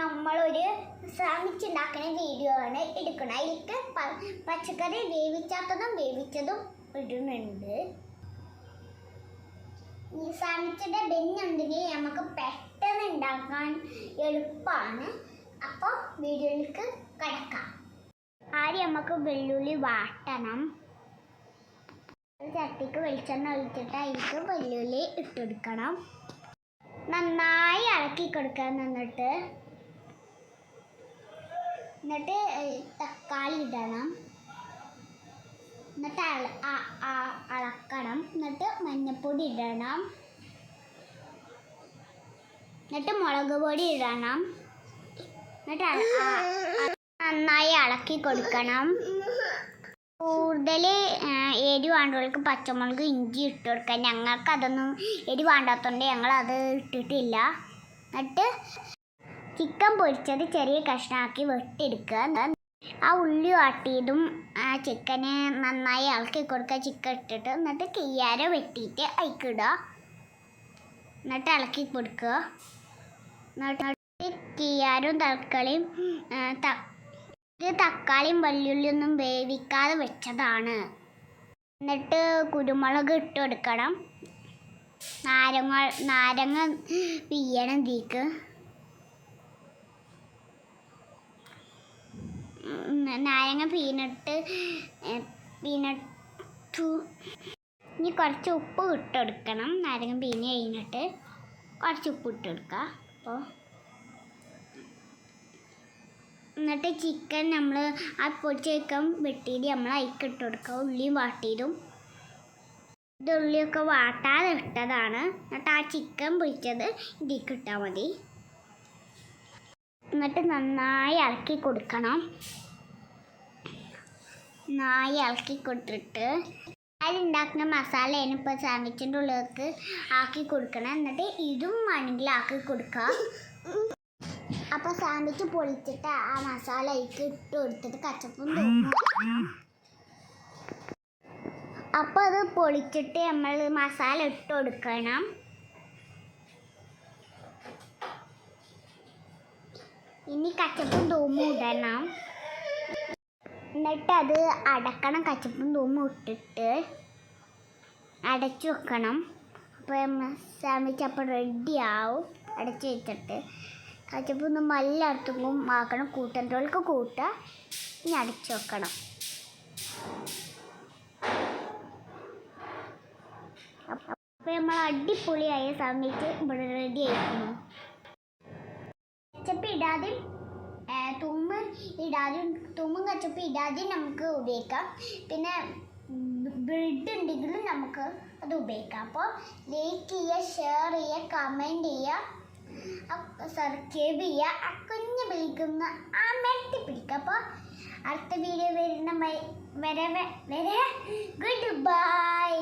നമ്മളൊരു ശ്രമിച്ചുണ്ടാക്കുന്ന വീഡിയോ ആണ് എടുക്കുന്നത് അതിലേക്ക് പച്ചക്കറി വേവിച്ചാത്തതും വേവിച്ചതും ഇടുന്നുണ്ട്. ഈ സാമിച്ചിന്റെ ബെന്നുണ്ടെങ്കിൽ നമുക്ക് പെട്ടെന്ന് ഉണ്ടാക്കാൻ എളുപ്പമാണ് അപ്പോൾ വീഡിയോയിലേക്ക് കിടക്കാം. ആദ്യം നമുക്ക് വെള്ളുള്ളി വാട്ടണം. ചട്ടിക്ക് വെളിച്ചെണ്ണ ഒഴിച്ചിട്ട് അതിലേക്ക് വെള്ളുള്ളി ഇട്ടെടുക്കണം നന്നായി ഇളക്കി കൊടുക്കാൻ എന്നിട്ട് എന്നിട്ട് തക്കാളി ഇടണം. എന്നിട്ട് അളക്കണം. എന്നിട്ട് മഞ്ഞൾപ്പൊടി ഇടണം. എന്നിട്ട് മുളക് പൊടി ഇടണം. എന്നിട്ട് നന്നായി ഇളക്കി കൊടുക്കണം. കൂടുതൽ എരി വേണ്ടവർക്ക് പച്ചമുളക് ഇഞ്ചി ഇട്ട് കൊടുക്കാം. ഞങ്ങൾക്ക് അതൊന്നും എരി വേണ്ടാത്തതുകൊണ്ട് ഞങ്ങൾ അത് ഇട്ടിട്ടില്ല. എന്നിട്ട് ചിക്കൻ പൊരിച്ചത് ചെറിയ കഷ്ണമാക്കി വെട്ടിയെടുക്കുക. ആ ഉള്ളി വാട്ടിയതും ആ ചിക്കന് നന്നായി ഇളക്കി കൊടുക്കുക. ചിക്കൻ ഇട്ടിട്ട് എന്നിട്ട് കയ്യാര വെട്ടിയിട്ട് അയക്കിടുക എന്നിട്ട് ഇളക്കി കൊടുക്കുക. എന്നിട്ട് കയ്യാരും തക്കാളിയും ഇത് തക്കാളിയും വല്യുള്ളിയൊന്നും വേവിക്കാതെ വെച്ചതാണ്. എന്നിട്ട് കുരുമുളക് ഇട്ട് കൊടുക്കണം. നാരങ്ങ നാരങ്ങ പിയ്യണം തീക്ക് നാരങ്ങ പീനട്ട് പീനട്ടു. ഇനി കുറച്ച് ഉപ്പ് ഇട്ടെടുക്കണം. നാരങ്ങ പീഞ്ഞ് കഴിഞ്ഞിട്ട് കുറച്ച് ഉപ്പ് ഇട്ട് കൊടുക്കുക അപ്പോൾ എന്നിട്ട് ചിക്കൻ നമ്മൾ ആ പൊടിച്ച ചിക്കൻ വെട്ടിയിട്ട് നമ്മൾ അതിക്ക് ഇട്ട് കൊടുക്കുക ഉള്ളിയും വാട്ടിയതും ഇത് ഉള്ളിയൊക്കെ വാട്ടാതെ ഇട്ടതാണ്. എന്നിട്ട് ആ ചിക്കൻ പൊരിച്ചത് ഇതിക്ക് ഇട്ടാൽ മതി. എന്നിട്ട് നന്നായി ഇളക്കി കൊടുക്കണം. നന്നായി ഇളക്കി കൊടുത്തിട്ട് അതിലുണ്ടാക്കുന്ന മസാല ഇപ്പോൾ സാൻഡ്വിച്ചിന്റെ ഉള്ളിലേക്ക് ആക്കി കൊടുക്കണം. എന്നിട്ട് ഇതും വേണമെങ്കിൽ ആക്കി കൊടുക്കാം. അപ്പോൾ സാൻഡ്വിച്ച് പൊളിച്ചിട്ട് ആ മസാല അതിലേക്ക് ഇട്ട് കൊടുത്തിട്ട് കച്ചപ്പും അപ്പോൾ അത് പൊളിച്ചിട്ട് നമ്മൾ മസാല ഇട്ട് കൊടുക്കണം. ഇനി കച്ചപ്പും തൂമ്പ് ഇടണം. എന്നിട്ട് അത് അടക്കണം കച്ചപ്പും തൂമ്പും ഇട്ടിട്ട് അടച്ചു വെക്കണം. അപ്പോൾ സാൻഡ്വിച്ച് അപ്പോൾ റെഡി ആവും. അടച്ചു വെച്ചിട്ട് കച്ചപ്പൊന്ന് എല്ലായിടത്തും ആക്കണം കൂട്ടന്റെക്ക് കൂട്ടുക ഇനി അടച്ചു വെക്കണം. അപ്പോൾ നമ്മൾ അടിപൊളിയായ സാൻഡ്വിച്ച് ഇവിടെ റെഡി ആയിരിക്കുന്നു കച്ചപ്പ് തുമ്മ് ഇടാതെ തുമ്മും കച്ചപ്പും ഇടാതെ നമുക്ക് ഉപയോഗിക്കാം. പിന്നെ ബ്രെഡ് ഉണ്ടെങ്കിലും നമുക്ക് അത് ഉപയോഗിക്കാം. അപ്പോൾ ലൈക്ക് ചെയ്യുക ഷെയർ ചെയ്യുക കമന്റ് ചെയ്യുക സബ്സ്ക്രൈബ് ചെയ്യുക ആ കുഞ്ഞ് വിളിക്കുന്ന ആ മെട്ടി പിടിക്കുക. അപ്പോൾ അടുത്ത വീഡിയോ വരുന്ന വരെ വരെ ഗുഡ് ബൈ